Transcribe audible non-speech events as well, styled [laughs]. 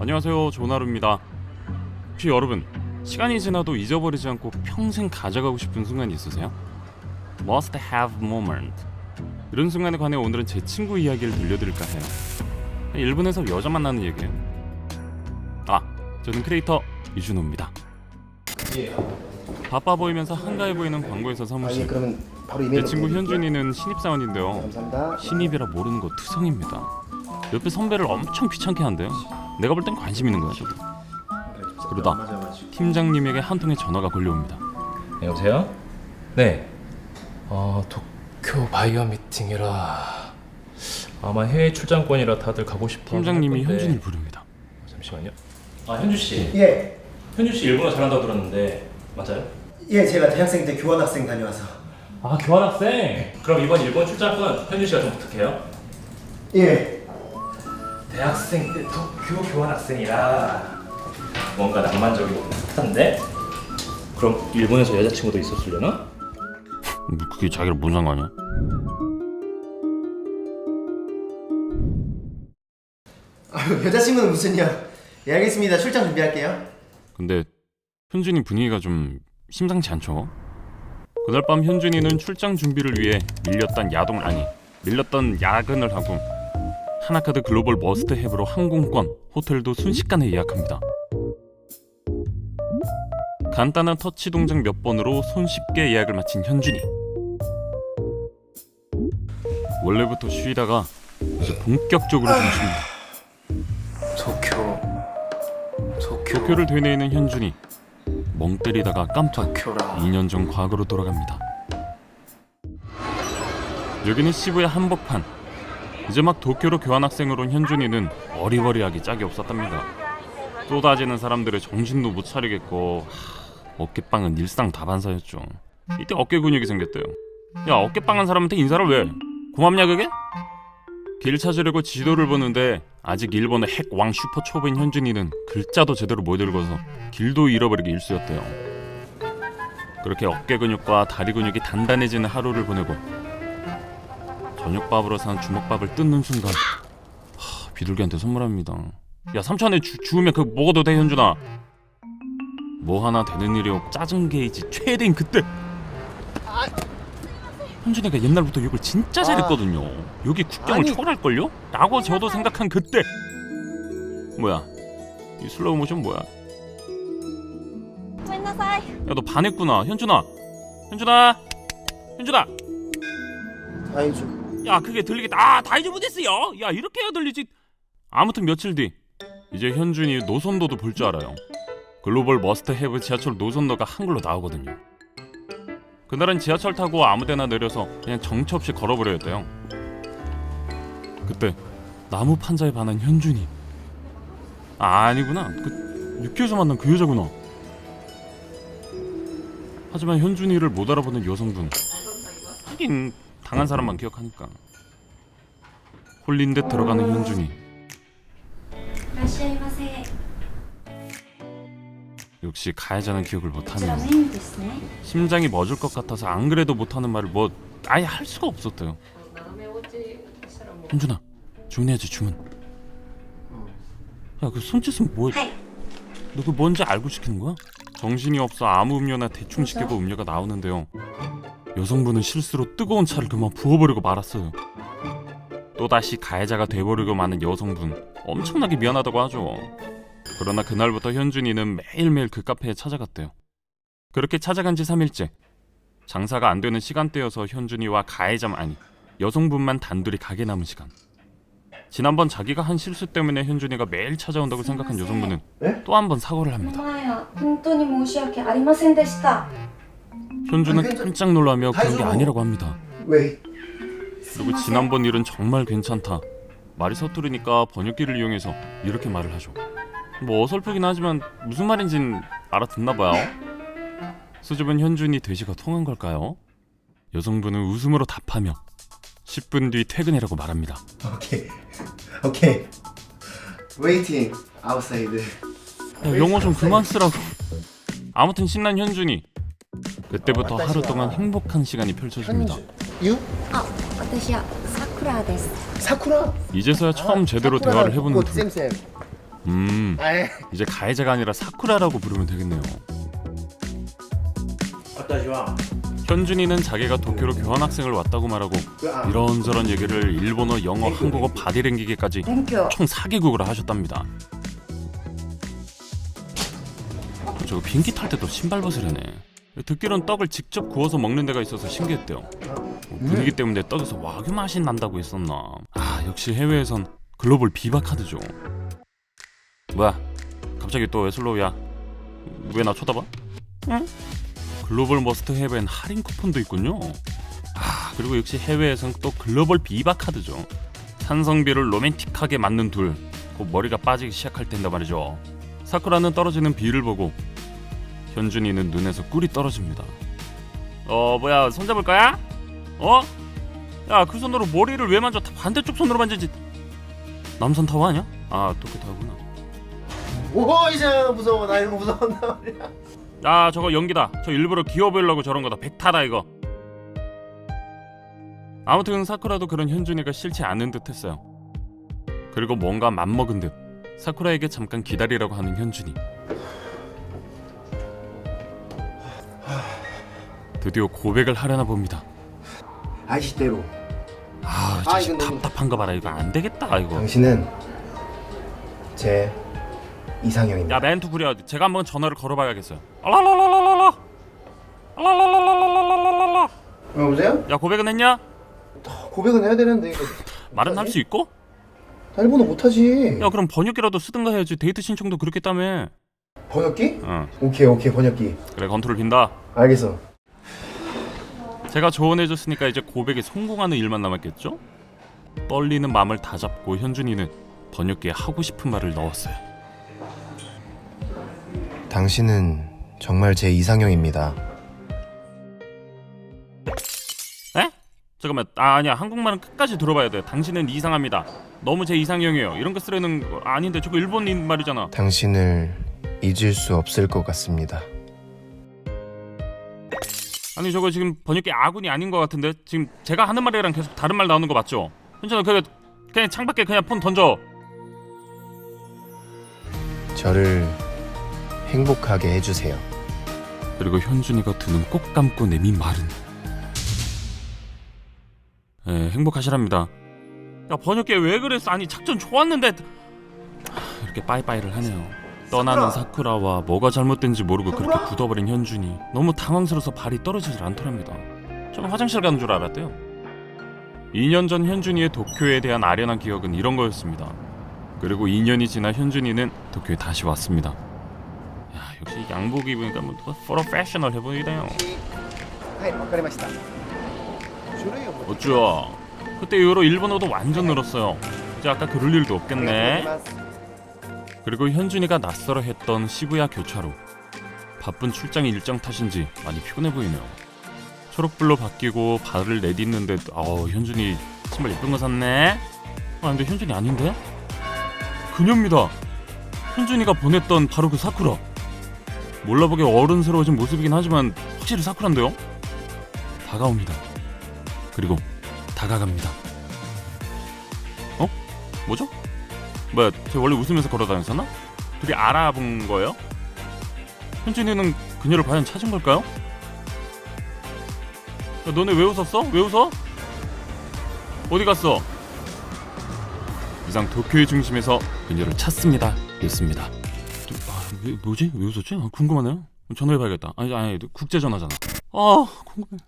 안녕하세요 조나루입니다 혹시 여러분 시간이 지나도 잊어버리지 않고 평생 가져가고 싶은 순간이 있으세요? Must have moment 이런 순간에 관해 오늘은 제 친구 이야기를 들려드릴까 해요 일본에서 여자 만나는 얘기예요 아 저는 크리에이터 이준호입니다 예. 바빠 보이면서 한가해 보이는 예, 사무실 제 친구. 현준이는 신입사원인데요. 신입이라 모르는 거 투성입니다 옆에 선배를 엄청 귀찮게 한대요 내가 볼 땐 관심 있는 거야 저도 그러다 팀장님에게 한 통의 전화가 걸려옵니다. 네, 여보세요? 네. 아 도쿄 바이어 미팅이라 아마 해외 출장권이라 다들 가고 싶어. 팀장님이. 현준이를 부릅니다. 잠시만요. 아 현주 씨. 예, 현주 씨 일본어 잘한다고 들었는데 맞아요? 예, 제가 대학생 때 교환학생 다녀와서. 아 교환학생. 그럼 이번 일본 출장권 현주 씨가 좀 어떡해요? 예, 대학생 때 도쿄 교환학생이라 뭔가 낭만적이고 핫한데? 그럼 일본에서 여자친구도 있었으려나? 뭐 그게 자기랑 뭔 상관이야? 아유, 여자친구는 무슨요? 예, 알겠습니다. 출장 준비할게요. 근데 현준이 분위기가 좀 심상치 않죠? 그날 밤 현준이는 출장 준비를 위해 밀렸던 야동 아니 밀렸던 야근을 하고 하나카드 글로벌 머스트 햅으로 항공권, 호텔도 순식간에 예약합니다. 간단한 터치 동작 몇 번으로 손쉽게 예약을 마친 현준이. 원래부터 쉬다가 이제 본격적으로 좀 쉽니다. 도쿄 도쿄 도쿄를 되뇌이는 현준이 멍 때리다가 깜빡 도쿄라 2년 전 과거로 돌아갑니다. 여기는 시부야 한복판. 이제 막 도쿄로 교환학생으로 온 현준이는 어리버리하기 짝이 없었답니다. 쏟아지는 사람들의 정신도 못 차리겠고 하, 어깨빵은 일상 다반사였죠. 이때 어깨 근육이 생겼대요. 야 어깨빵한 사람한테 인사를 왜? 고맙냐 그게? 길 찾으려고 지도를 보는데 아직 일본의 핵왕 슈퍼 초보인 현준이는 글자도 제대로 못 읽어서 길도 잃어버리기 일쑤였대요. 그렇게 어깨 근육과 다리 근육이 단단해지는 하루를 보내고 저녁밥으로 산 주먹밥을 뜯는 순간 하, 비둘기한테 선물합니다. 야 삼촌에 주, 주우면 그거 먹어도 돼 현준아. 뭐 하나 되는 일이 없 짜증 게이지 최대인 그때 현준이가 옛날부터 욕을 진짜 잘했거든요. 여기 국경을 아니. 초월할걸요? 라고 저도 생각한 그때 뭐야 이 슬로우 모션 뭐야 ごめんなさい 야 너 반했구나 현준아 현준아 현준아 다행이죠. 야 그게 들리겠다. 아 다이저브 됐어요. 야 이렇게 해야 들리지? 아무튼 며칠 뒤 이제 현준이 노선도도 볼 줄 알아요. 글로벌 머스트 헤브 지하철 노선도가 한글로 나오거든요. 그날은 지하철 타고 아무데나 내려서 그냥 정처 없이 걸어버렸대요. 그때 나무 판자에 반한 현준이. 아 아니구나. 그 육교에서 만난 그 여자구나. 하지만 현준이를 못 알아보는 여성분. 하긴 강한 사람만 기억하니까. 홀린 듯 들어가는 현준이. 역시 가해자는 기억을 못하네요 심장이 멎을 것 같아서 안 그래도 못하는 말을 뭐 아예 할 수가 없었대요. 현준아 주문해야지 주문. 야그 손짓은 뭐야 너 그 뭔지 알고 시키는 거야? 정신이 없어. 아무 음료나 대충 시키고 음료가 나오는데요. 여성분은 실수로 뜨거운 차를 그만 부어버리고 말았어요. 또다시 가해자가 돼버리고 마는 여성분 엄청나게 미안하다고 하죠. 그러나 그날부터 현준이는 매일매일 그 카페에 찾아갔대요. 그렇게 찾아간 지 3일째. 장사가 안 되는 시간대여서 현준이와 가해자만 아니 여성분만 단둘이 가게 남은 시간. 지난번 자기가 한 실수 때문에 현준이가 매일 찾아온다고 생각한 여성분은 네? 또 한 번 사과를 この 합니다. 前は本当に申し訳ありませんでした 현주는 깜짝 놀라며 그런 게 아니라고 합니다. 왜? 그리고 지난번 일은 정말 괜찮다. 말이 서투르니까 번역기를 이용해서 이렇게 말을 하죠. 뭐 어설프긴 하지만 무슨 말인진 알아듣나 봐요. 수줍은 현준이 돼지가 통한 걸까요? 여성분은 웃음으로 답하며 10분 뒤 퇴근이라고 말합니다. 오케이. 오케이. Waiting outside. 야, 영어 좀 그만 쓰라고. 아무튼 신난 현준이 그때부터 하루 동안 행복한 시간이 펼쳐집니다. 유? あ私はさくらです 사쿠라. 이제서야 처음 제대로 대화를 해보는 둘. 쌤쌤. 음 아이 이제 가해자가 아니라 사쿠라라고 부르면 되겠네요. 어떠시와 현준이는 자기가 도쿄로 교환학생을 왔다고 말하고 그, 이런저런 얘기를 일본어, 영어, 한국어, 바디랭귀기까지 勉強 총 4개국으로 하셨답니다. 저거 비행기 탈 때도 신발 벗으려네. 듣기론 떡을 직접 구워서 먹는 데가 있어서 신기했대요. 뭐 분위기 때문에 떡에서 와규 맛이 난다고 했었나. 아 역시 해외에선 글로벌 비바 카드죠. 뭐야? 갑자기 또 왜 슬로우야? 왜 나 쳐다봐? 응? 글로벌 머스트 헤븐 할인 쿠폰도 있군요. 아 그리고 역시 해외에선 또 글로벌 비바 카드죠. 산성비를 로맨틱하게 맞는 둘, 곧 머리가 빠지기 시작할 텐데 말이죠. 사쿠라는 떨어지는 비를 보고 현준이는 눈에서 꿀이 떨어집니다. 어 뭐야 손 잡을 거야? 어? 야 그 손으로 머리를 왜 만져? 다 반대쪽 손으로 만지지. 남산 타워 아니야? 아 도쿄 타워구나. 오 이제 무서워 나 이거 무서웠나 말이야 야 저거 연기다. 저 일부러 귀여워 보이려고 저런 거다. 백타다 이거. 아무튼 사쿠라도 그런 현준이가 싫지 않은 듯했어요. 그리고 뭔가 맘먹은 듯 사쿠라에게 잠깐 기다리라고 하는 현준이. 드디어 고백을 하려나 봅니다. 아시대로 아, 아, 자식 이건 너무- 답답한 거 봐라. 이거 안 되겠다 이거. 당신은 제 이상형입니다 야 멘트 부려. 제가 한번 전화를 걸어봐야겠어요. 알랄랄랄랄라. 알랄랄랄랄랄랄라. 여보세요? 야 고백은 했냐? 고백은 해야 되는데 이거 [laughs] 말은 할 수 있고? 일본어 못하지 야 그럼 번역기라도 쓰든가 해야지 데이트 신청도 그렇게 했다며 번역기? 어 오케이 오케이 번역기 그래 건투를 빈다 알겠어 제가 조언해줬으니까 이제 고백에 성공하는 일만 남았겠죠? 떨리는 마음을 다 잡고 현준이는 번역기에 하고 싶은 말을 넣었어요. 당신은 정말 제 이상형입니다. 에? 잠깐만. 아, 아니야. 한국말은 끝까지 들어봐야 돼. 당신은 이상합니다. 너무 제 이상형이에요. 이런 거 쓰려는 거 아닌데 저거 일본인 말이잖아. 당신을 잊을 수 없을 것 같습니다 아니 저거 지금 번역기 아군이 아닌 것 같은데 지금 제가 하는 말이랑 계속 다른 말 나오는 거 맞죠? 현준아 그냥 그냥 창밖에 그냥 폰 던져 저를 행복하게 해주세요 그리고 현준이가 두 눈 꼭 감고 내민 말은 예, 행복하시랍니다. 야 번역기에 왜 그랬어? 아니 작전 좋았는데 하, 이렇게 빠이빠이를 하네요. 떠나는 사쿠라와 뭐가 잘못된지 모르고 그렇게 굳어버린 현준이 너무 당황스러워서 발이 떨어지질 않더랍니다. 좀 화장실 가는 줄 알았대요. 2년 전 현준이의 도쿄에 대한 아련한 기억은 이런 거였습니다. 그리고 2년이 지나 현준이는 도쿄에 다시 왔습니다. 야, 역시 양복 입으니까 뭐 누가 프로페셔널 해보이네요. 어쭈 그때 이후로 일본어도 완전 늘었어요. 이제 아까 그럴 일도 없겠네. 그리고 현준이가 낯설어 했던 시부야 교차로. 바쁜 출장 일정 탓인지 많이 피곤해 보이네요. 초록불로 바뀌고 발을 내딛는데 어 현준이 신발 예쁜 거 샀네. 아 근데 현준이 아닌데? 그녀입니다. 현준이가 보냈던 바로 그 사쿠라. 몰라보게 어른스러워진 모습이긴 하지만 확실히 사쿠라인데요? 다가옵니다. 그리고 다가갑니다. 어? 뭐죠? 뭐야, 쟤 원래 웃으면서 걸어다녔었나? 둘이 알아본 거예요? 현진이는 그녀를 과연 찾은 걸까요? 야, 너네 왜 웃었어? 왜 웃어? 어디 갔어? 이상 도쿄의 중심에서 그녀를 찾습니다. 였습니다. 저, 아, 왜, 뭐지? 왜 웃었지? 아, 궁금하네요. 전화해봐야겠다. 아니, 아니, 국제 전화잖아. 아, 궁금해.